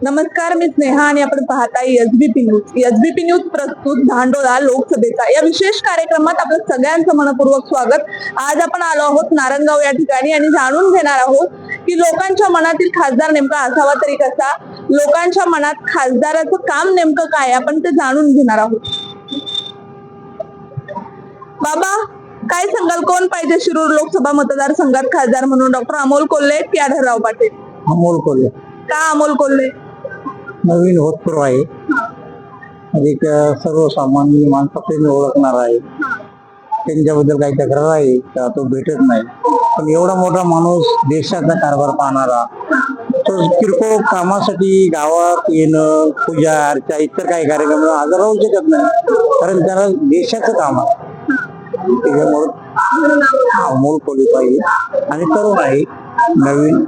नमस्कार मी स्नेहा आणि आपण पाहताय एसबीपी न्यूज एसबीपी न्यूज प्रस्तुत धांडोळा लोकसभेचा. या विशेष कार्यक्रमात आपलं सगळ्यांचं मनपूर्वक स्वागत. आज आपण आलो आहोत नारंगाव या ठिकाणी आणि जाणून घेणार आहोत की लोकांच्या मनातील खासदार नेमका असावा तरी कसा? लोकांच्या मनात खासदाराचं काम नेमकं काय आपण ते जाणून घेणार आहोत. बाबा काय सांगाल? कोण पाहिजे शिरूर लोकसभा मतदारसंघात खासदार म्हणून? डॉक्टर अमोल कोल्हे की आढळराव पाटील? अमोल कोल्हे. का अमोल कोल्हे? नवीन होतपूर आहे. अधिक सर्वसामान्य माणसाकडे ओळखणार आहे. त्यांच्याबद्दल काही तक्रार आहे का? तो भेटत नाही. पण एवढा मोठा माणूस देशाचा कारभार पाहणारा तो किरकोळ कामासाठी गावात येणं पूजा अर्चा इतर काही कार्यक्रम हजर राहू शकत नाही. कारण त्याला देशाचं काम आहे. त्याच्यामुळं अमोल कोल्हे पाहिजे आणि तरुण आहे. नवीन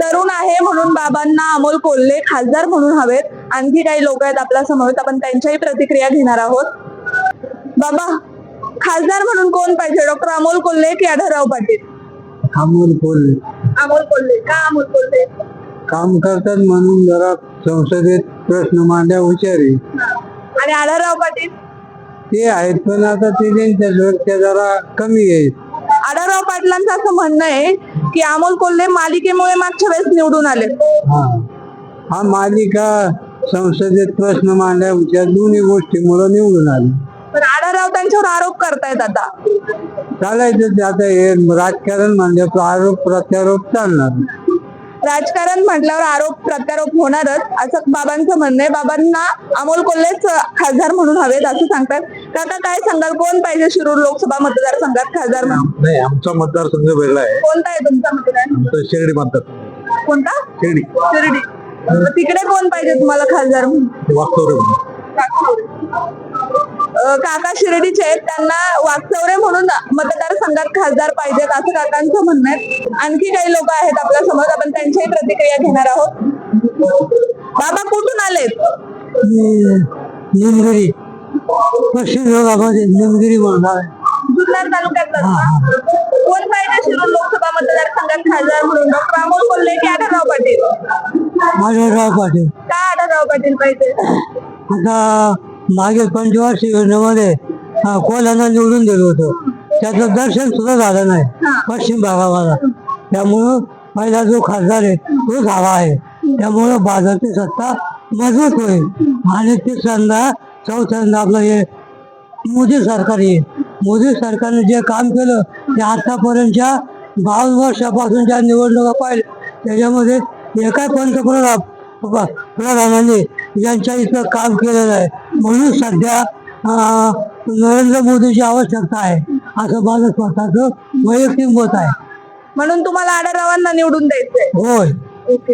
तरुण आहे म्हणून बाबांना अमोल कोल्हे खासदार म्हणून हवेत. आणखी काही लोक आहेत आपल्यासमोर आपण त्यांच्याही प्रतिक्रिया घेणार आहोत. बाबा खासदार म्हणून कोण पाहिजे? डॉक्टर अमोल कोल्हे की आढळराव पाटील? अमोल कोल्हे. अमोल कोल्हे. का अमोल कोल्हे? काम करतात म्हणून जरा संसदेत प्रश्न मांडल्या हुशार. आणि आढळराव पाटील? ते आहेत पण आता ते त्यांच्या जरा कमी आहे आढळराव पाटलांचं असं म्हणणं आहे की अमोल कोल्हे मालिकेमुळे मागच्या वेळेस निवडून आले. हा. हा मालिका संसदेत प्रश्न मांडल्या दोन्ही गोष्टीमुळे निवडून आले. पण आढळराव त्यांच्यावर आरोप करतायत आता. चालायचं आता हे राजकारण म्हणल्यावर आरोप प्रत्यारोप चालणार. राजकारण म्हटल्यावर आरोप प्रत्यारोप होणारच असं बाबांचं म्हणणं आहे. बाबांना अमोल कोल्हेच खासदार म्हणून हवेत असं सांगतात. काका काय सांगाल? कोण पाहिजे शिरूर लोकसभा मतदारसंघात खासदार म्हणून? नाही आमचा मतदारसंघ वेगळा आहे. कोणता आहे तुमचा मतदार? शिर्डी मतदार कोणता? शिर्डी. शिर्डी. मग तिकडे कोण पाहिजे तुम्हाला खासदार म्हणून? वास्तव काका शिर्डीचे आहेत. त्यांना वागचौरे म्हणून मतदारसंघात खासदार पाहिजेत असं काकांचं म्हणणं आहे. आणखी काही लोक आहेत आपल्यासमोर. आपण त्यांच्याही प्रतिक्रिया घेणार आहोत. बाबा कुठून आलेत? निमगिरी. पश्चिम विभागामध्ये निमगिरी म्हणणार जुन्नर तालुक्यात कोण पाहिजे शिरूर लोकसभा मतदारसंघात खासदार म्हणून? डॉक्टर अमोल कोल्हे की आढळराव पाटील? आढळराव पाटील. का आढळराव पाटील पाहिजे? आता मागील पंचवार्षिक योजनेमध्ये कोल्ह्यांना निवडून दिलं होतं. त्याचं दर्शन सुद्धा झालं नाही पश्चिम भागामध्ये त्यामुळं पहिला जो खासदार आहे तोच हवा आहे. त्यामुळं भाजपची सत्ता मजबूत होईल. आणि तिसऱ्यांदा चौथ्यांदा आपलं हे मोदी सरकार येईल. मोदी सरकारने जे काम केलं ते आतापर्यंतच्या बावन्न वर्षापासून ज्या निवडणुका पाहिल्या त्याच्यामध्ये एका पंतप्रधान प्रधानांनी यांच्या इथं काम केलेलं आहे. म्हणून सध्या नरेंद्र मोदीची आवश्यकता आहे. असं माझं स्वतःचं वैयक्तिक मत आहे. म्हणून तुम्हाला आढळरावांना निवडून द्यायचंय. होय. ओके.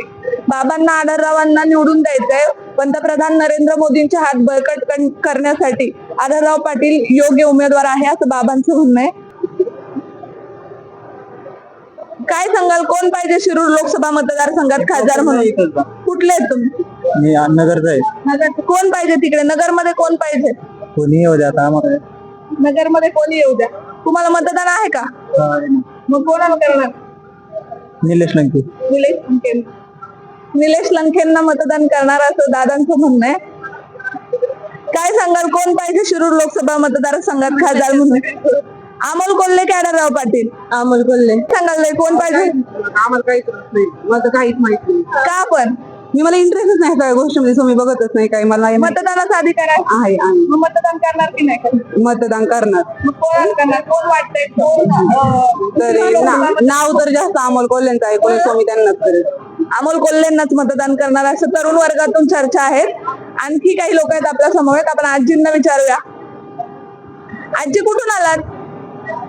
बाबांना आढळरावांना निवडून द्यायचंय. पंतप्रधान नरेंद्र मोदींचे हात बळकट करण्यासाठी आढळराव पाटील योग्य उमेदवार आहे असं बाबांचं म्हणणं आहे. काय सांगाल? कोण पाहिजे शिरूर लोकसभा मतदारसंघात खासदार म्हणून? कुठले आहेत तुम्ही? मी नगरचा आहे. नगर कोण पाहिजे तिकडे? नगरमध्ये कोण पाहिजे? कोणी येऊ द्या आता आम्हाला. नगरमध्ये कोणी येऊ द्या? तुम्हाला मतदान आहे का? मग कोणाला करणार? निलेश लंके. निलेश लंकेन निलेश लंकेंना मतदान करणार असं दादांचं म्हणणं आहे. काय सांगाल? कोण पाहिजे शिरूर लोकसभा मतदारसंघात खासदार म्हणून? अमोल कोल्हे की आढळराव पाटील? अमोल कोल्हे. सांगाल रे, कोण पाहिजे आम्हाला काहीच नाही. माझं काहीच माहीत नाही. का पण? मी मला इंटरेस्टच नाही सगळ्या गोष्टीमध्ये. सो मी बघतच नाही काही मला मतदानाचा अधिकार आहे. आहे आहे. मग मतदान करणार की नाही? मतदान करणार. मग कोणाला करणार? कोण वाटतंय? कोण, अं, तर ना- नाव तर जास्त अमोल कोल्ह्यांचं आहे. पण सो मी त्यांनाच करेल. अमोल कोल्हेंनाच मतदान करणार असं तरुण वर्गातून चर्चा आहेत. आणखी काही लोक आहेत आपल्यासमोर आहेत. आपण आजींना विचारूया. आजी कुठून आलात?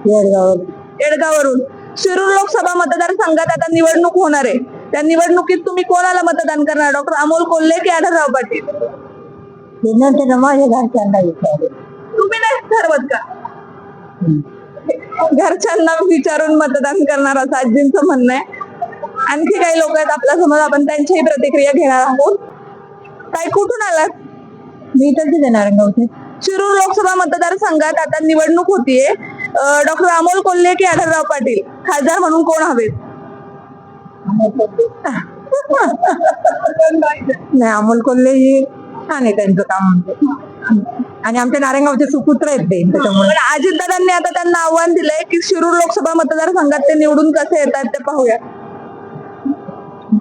येडगावरून शिरूर लोकसभा मतदारसंघात आता निवडणूक होणार आहे. त्या निवडणुकीत तुम्ही कोणाला मतदान करणार? डॉक्टर अमोल कोल्हे की आढळराव पाटील? माझ्या घरच्यांना तुम्ही नाही ठरवत का? घरच्यांना विचारून मतदान करणार असं आजींचं म्हणणं आहे. आणखी काही लोक आहेत आपल्यासमोर आपण त्यांच्याही प्रतिक्रिया घेणार आहोत. काय कुठून आलात? मी तर तिथे नारायणगावचे शिरूर लोकसभा मतदारसंघात आता निवडणूक होतीये. डॉक्टर अमोल कोल्हे की आढळराव पाटील खासदार म्हणून कोण हवेत? नाही अमोल कोल्हे हे छान आहे त्यांचं काम. म्हणजे आणि आमच्या नारायणगावचे सुपुत्र आहेत ते त्याच्यामुळे. अजितदादांनी आता त्यांना आव्हान दिलंय की शिरूर लोकसभा मतदारसंघात ते निवडून कसे येतात ते पाहूया.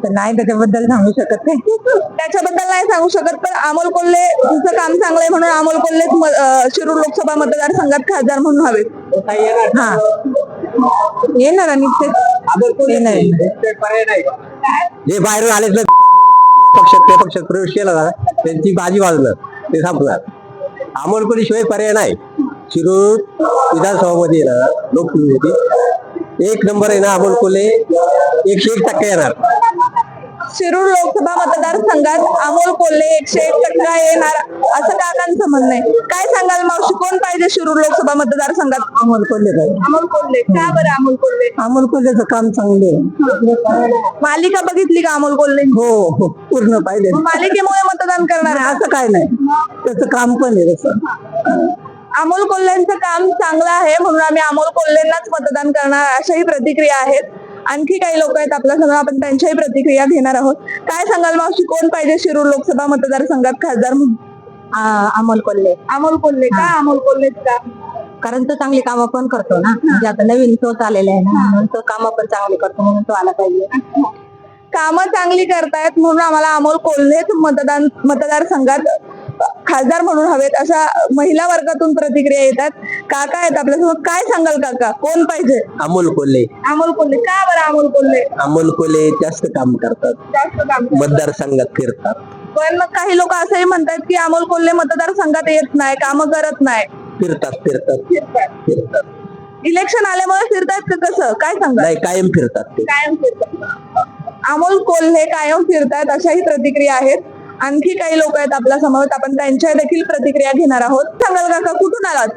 नाही त्याच्याबद्दल सांगू शकत नाही. त्याच्याबद्दल नाही सांगू शकत पण अमोल कोल्हे तुमचं काम चांगलंय म्हणून अमोल कोल्हेच अं, शिरूर लोकसभा मतदारसंघात खासदार म्हणून हवे हा. येणार आणि ते येणार जे बाहेरून आलेच ना या पक्षात त्या पक्षात प्रवेश केला ना त्यांची बाजी वाजलं ते संपणार अमोल कोणी शिवाय पर्याय नाही. शिरूर विधानसभामध्ये ना लोकसभेमध्ये. एक नंबर आहे ना अमोल कोल्हे एकशे एक टक्के येणार. शिरूर लोकसभा मतदारसंघात अमोल कोल्हे एकशे एक टक्का येणार. असं काकांचं म्हणणं आहे. काय सांगाल मावशी? कोण पाहिजे शिरूर लोकसभा मतदारसंघात? अमोल कोल्हे पाहिजे अमोल कोल्हे. का बरं अमोल कोल्हे? अमोल कोल्हेचं काम चांगले मालिका बघितली का अमोल कोल्हे? हो हो पूर्ण पाहिजे मालिकेमुळे मतदान करणार आहे. असं काय नाही. त्याचं काम पण आहे तसं. अमोल कोल्हेंचं काम चांगलं आहे म्हणून आम्ही अमोल कोल्हेंनाच मतदान करणार अशाही प्रतिक्रिया आहेत. आणखी काही लोक आहेत आपल्यासमोर आपण त्यांच्याही प्रतिक्रिया घेणार आहोत. काय सांगाल मावशी? कोण पाहिजे शिरूर लोकसभा मतदारसंघात? खासदार म्हणून अमोल कोल्हे. अमोल कोल्हे का? अमोल कोल्हेच का? कारण तो चांगली कामं पण करतो ना. म्हणजे आता नवीन तोच आलेला आहे ना. म्हणून तो कामं पण चांगली करतो म्हणून तो आला पाहिजे. कामं चांगली करतायत म्हणून आम्हाला अमोल कोल्हेच मतदान मतदारसंघात खासदार म्हणून हवेत. अशा महिला वर्गातून प्रतिक्रिया येतात. काका आहेत आपल्यासमोर काय सांगाल काका? कोण पाहिजे? अमोल कोल्हे. अमोल कोल्हे. का बरं अमोल कोल्हे? अमोल कोल्हे जास्त काम करतात. जास्त काम मतदारसंघात फिरतात. पण मग काही लोक असंही म्हणतात की अमोल कोल्हे मतदारसंघात येत नाही कामं करत नाही. फिरतात फिरतात. फिरतात. इलेक्शन आल्यामुळे फिरतायत का कसं? काय सांगा नाही कायम फिरतात ते. कायम फिरतात. अमोल कोल्हे कायम फिरतायत अशाही प्रतिक्रिया आहेत. आणखी काही लोक आहेत आपल्यासमोर आपण त्यांच्या देखील प्रतिक्रिया घेणार आहोत. सांगाल काका कुठून आलात?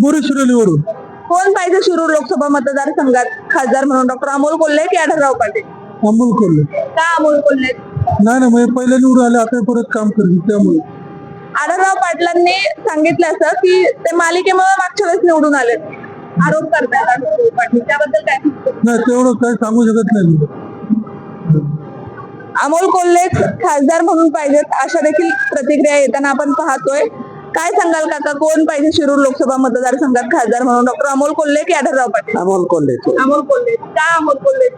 बोरी शिरोलीवरून. कोण पाहिजे शिरूर लोकसभा मतदारसंघात? खासदार म्हणून डॉक्टर अमोल कोल्हे की आढळराव पाटील? अमोल कोल्हे. का अमोल कोल्हे? नाही ना म्हणजे पहिले निवडून आले आता परत काम करतील त्यामुळे. आढळराव पाटलांनी सांगितलं असं की ते मालिकेमुळे मागच्या वेळेस निवडून आले. आरोप करतात आढळराव पाटील. त्याबद्दल काय नाही तेवढं काही सांगू शकत नाही मी. अमोल कोल्हेच खासदार म्हणून पाहिजेत. अशा देखील प्रतिक्रिया येताना आपण पाहतोय. काय सांगाल काका? कोण पाहिजे शिरूर लोकसभा मतदारसंघात खासदार म्हणून? डॉक्टर अमोल कोल्हे की आढळराव पाटील? अमोल कोल्हे. अमोल कोल्हे. का अमोल कोल्हे?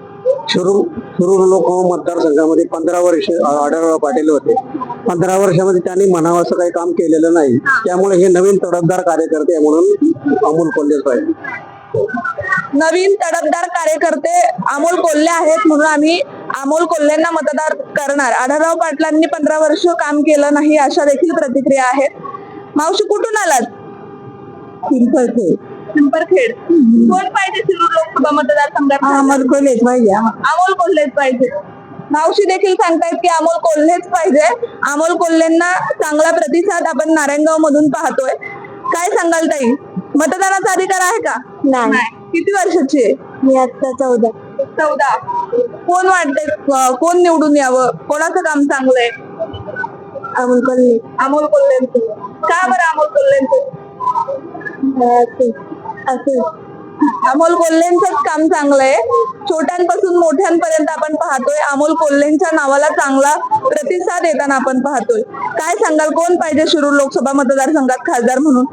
शिरूर शिरूर लोक मतदारसंघामध्ये पंधरा वर्ष आढळराव पाटील होते. पंधरा वर्षामध्ये त्यांनी म्हणावं असं काही काम केलेलं नाही. त्यामुळे हे नवीन तडफदार कार्यकर्ते म्हणून अमोल कोल्हेच पाहिजे नवीन तडफदार कार्यकर्ते अमोल कोल्हे आहेत म्हणून आम्ही अमोल कोल्हेंना मतदार करणार. आढळराव पाटलांनी पंधरा वर्ष काम केलं नाही अशा देखील प्रतिक्रिया आहेत. मावशी कुठून आलात? पिंपरखेड पिंपरखेड कोण पाहिजे शिरूर लोकसभा मतदारसंघात? अमोल कोल्हेच पाहिजे. अमोल कोल्हेच पाहिजे. मावशी देखील सांगतायत की अमोल कोल्हेच पाहिजे. अमोल कोल्हेंना चांगला प्रतिसाद आपण नारायणगाव मधून पाहतोय. काय सांगाल ताई? मतदानाचा अधिकार आहे का? नाही. किती वर्षाची आहे? मी आता चौदा. चौदा. कोण वाटतंय कोण निवडून यावं? कोणाचं काम चांगलंय अमोल कोल्हे. अमोल कोल्हेंचं. का बरं अमोल कोल्हेंचं? असं. अमोल कोल्हेंचंच काम चांगलं आहे. छोट्यांपासून मोठ्यांपर्यंत आपण पाहतोय. अमोल कोल्हेंच्या नावाला चांगला प्रतिसाद येताना आपण पाहतोय. काय सांगाल? कोण पाहिजे शिरूर लोकसभा मतदारसंघात खासदार म्हणून?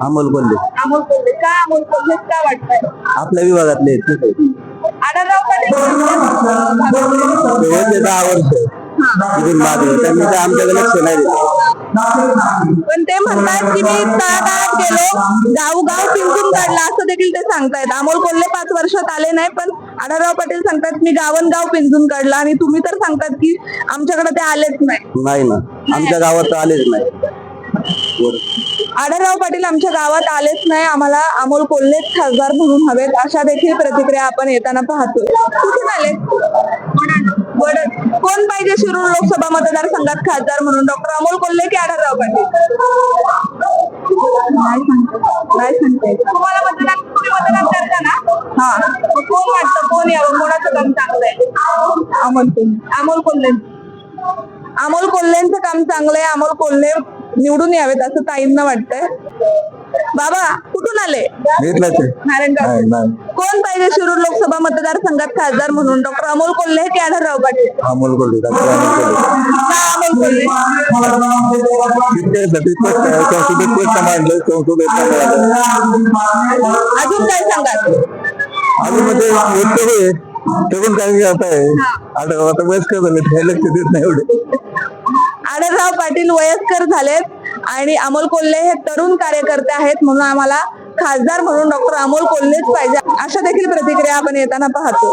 अमोल कोल्हे. अमोल कोल्हे. का अमोल कोल्हे? का वाटतंय? आपल्या विभागातले आहेत पाटील. ते होते दहा वर्ष त्यांनी आमच्याकडे लक्ष नाही दिलं. पण ते म्हणतात की मी तळागाळात गेलो गावगाव पिंजून काढला असं देखील ते सांगतायत. अमोल कोल्हे पाच वर्षात आले नाही पण आढळराव पाटील सांगतात मी गावन गाव पिंजून काढलं आणि तुम्ही तर सांगतात की आमच्याकडे ते आलेच नाही. नाही ना. आमच्या गावात तर आलेच नाही. आढळराव पाटील आमच्या गावात आलेच नाही. आम्हाला अमोल कोल्हेच खासदार म्हणून हवेत. अशा देखील प्रतिक्रिया आपण येताना पाहतोय. कुठून आले? वडद. कोण पाहिजे शिरूर लोकसभा मतदारसंघात खासदार म्हणून? डॉक्टर अमोल कोल्हे की आढळराव पाटील. नाही सांगते. तुम्हाला मतदान तुम्ही मतदान करता ना? हा. कोण वाटतं कोण यावं कोणाचं काम चांगलं आहे? अमोल कोल्हे. अमोल कोल्हे. अमोल कोल्हेंचं काम चांगलं आहे. अमोल कोल्हे निवडून यावेत असं ताईंना वाटतंय. बाबा कुठून आले? नारायणगाव. कोण पाहिजे शिरूर लोकसभा मतदारसंघात खासदार म्हणून? डॉक्टर अमोल कोल्हे की आढळराव पाटील? अमोल कोल्हे अमोल अजून काय सांगाल? अजून मध्ये ठेवून काही करताय आता आता वयस्कर झाले लक्ष देत नाही एवढे. आढळराव पाटील वयस्कर झालेत. आणि अमोल कोल्हे हे तरुण कार्यकर्ते आहेत म्हणून आम्हाला खासदार म्हणून डॉक्टर अमोल कोल्हेच पाहिजे. अशा देखील प्रतिक्रिया आपण येताना पाहतो.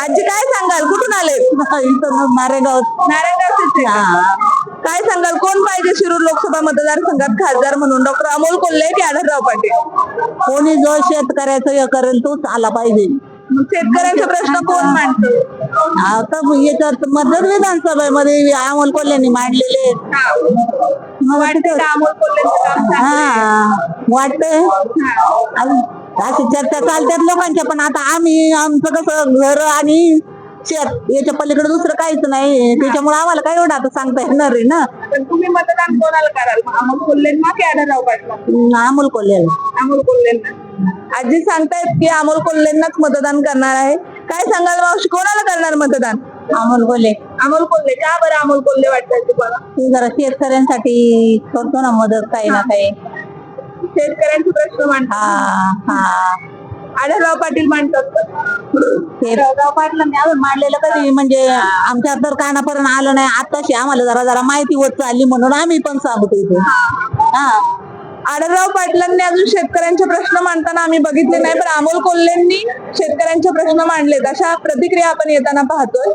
आजी काय सांगाल? कुठून आले नारायणगाव नारायणगाव काय सांगाल? कोण पाहिजे शिरूर लोकसभा मतदारसंघात खासदार म्हणून? डॉक्टर अमोल कोल्हे की आढळराव पाटील? कोणी जो शेतकऱ्याचं हे करेल तोच आला पाहिजे. शेतकऱ्यांचे प्रश्न कोण मांडतो आता मधर विधानसभेमध्ये अमोल कोल्ह्यांनी मांडलेले वाटतं का अमोल कोल्हेंचं काम चांगलं आहे? हा वाटतंय अशी चर्चा चालतात लोकांच्या पण आता आम्ही आमचं कसं घर आणि शेत याच्या पलीकडे दुसरं काहीच नाही. त्याच्यामुळे आम्हाला काय एवढं आता सांगता येणार आहे ना? पण तुम्ही मतदान कोणाला कराल? मग अमोल कोल्हेंना की आढळराव पाटला? अमोल कोल्ह्याला अमोल कोल्हेंना. आजी सांगतायत की अमोल कोल्हेंनाच मतदान करणार आहे. काय सांगाल मावशी? कोणाला करणार मतदान? अमोल कोल्हे. अमोल कोल्हे का बरं अमोल कोल्हे वाटतंय तुम्हाला? ती जरा शेतकऱ्यांसाठी करतो ना मदत काही ना काही. शेतकऱ्यांचे प्रश्न मांडतात. हा हा. आढळराव पाटील मांडतात पाटलांनी अजून मांडलेलं कधी? म्हणजे आमच्या तर कानापर्यंत आलं नाही. आताशी आम्हाला जरा जरा माहिती होत चालली म्हणून आम्ही पण सांगतो इथे. हा. आढळराव पाटलांनी अजून शेतकऱ्यांचे प्रश्न मांडताना आम्ही बघितले नाही पण अमोल कोल्हेंनी शेतकऱ्यांचे प्रश्न मांडलेत. अशा प्रतिक्रिया आपण येताना पाहतोय.